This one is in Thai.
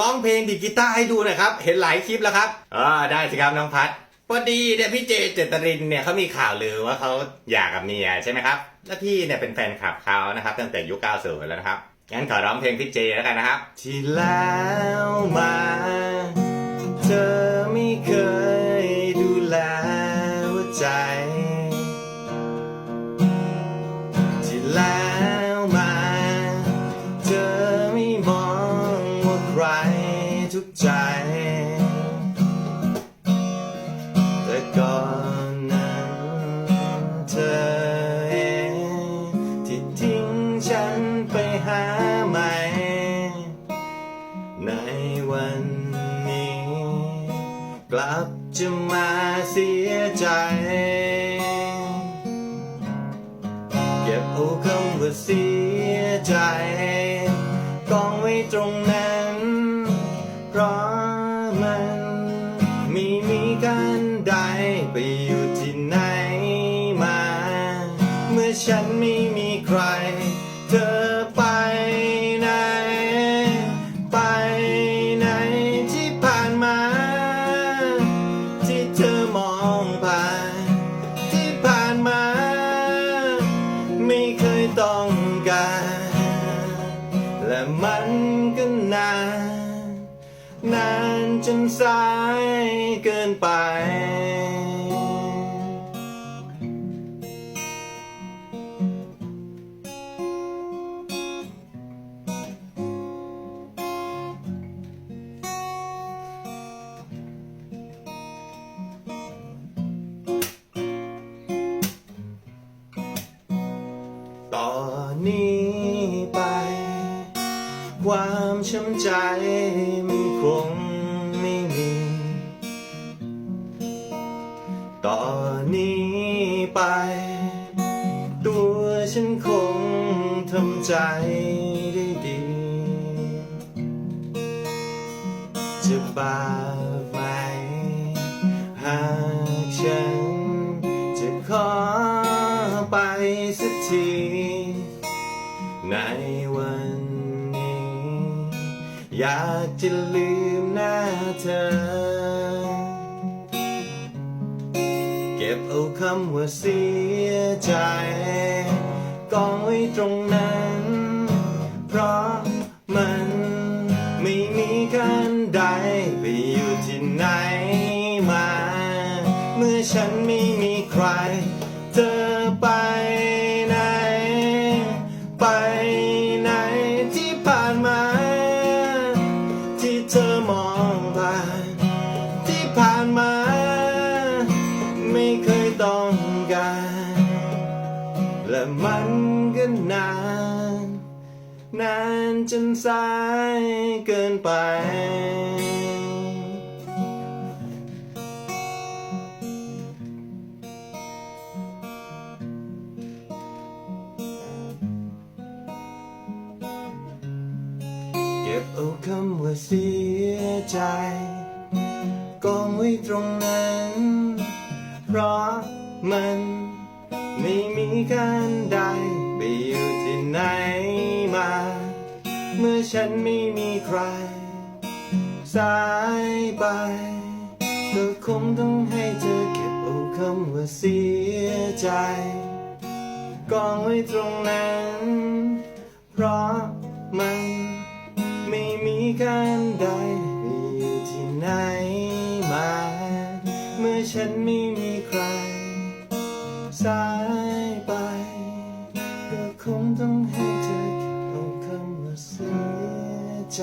ร้องเพลงดีดกีตาร์ให้ดูหน่อยครับ เห็นหลายคลิปแล้วครับอ่าได้สิครับน้องพัดพอดีเนี่ยพี่เจเจตรินเนี่ยเขามีข่าวลือว่าเขาอยากกับเมียใช่ไหมครับและพี่เนี่ยเป็นแฟนคลับเขานะครับ ตั้งแต่ยุค90แล้วนะครับงั้นขอร้องเพลงพี่เจแล้วกันนะครับ ที่แล้วมา ทิ้งฉันไปหาใหม่ ในวันนี้ กลับจะมาเสียใจ เก็บเอาคำว่าเสียใจกองไว้ตรงนั้น เพราะมันไม่มีการใดไปอยู่ที่ไหนมา เมื่อฉันไม่ มันก็นาน นานจนสายเกินไปต่อนนี้ไป ความช้ำใจมันคงไม่มี ต่อนนี้ไป ตัวฉันคงทำใจได้ดี จะบาปไหม หากฉัน จะขอไปสักที ในวัน อยากจะลืมหน้าเธอ เก็บเอาคำว่าเสียใจกองไว้ตรงนั้น เพราะมันไม่มีการใดไปอยู่ที่ไหนมา เมื่อฉันไม่มีใคร เธอไปไหน ไป นานจนสายเกินไป เก็บเอาคำว่าเสียใจกองไว้ตรงนั้น เพราะมัน ไม่มีการใดไปอยู่ที่ไหนมา เมื่อฉันไม่มีใคร สายไปก็คงต้องให้เธอเก็บเอาคำว่าเสียใจ กองไว้ตรงนั้น เพราะมันไม่มีการใดไปอยู่ที่ไหนมา เมื่อฉันไม่ ต้องให้เธอต้อาคำว่าเสียใจ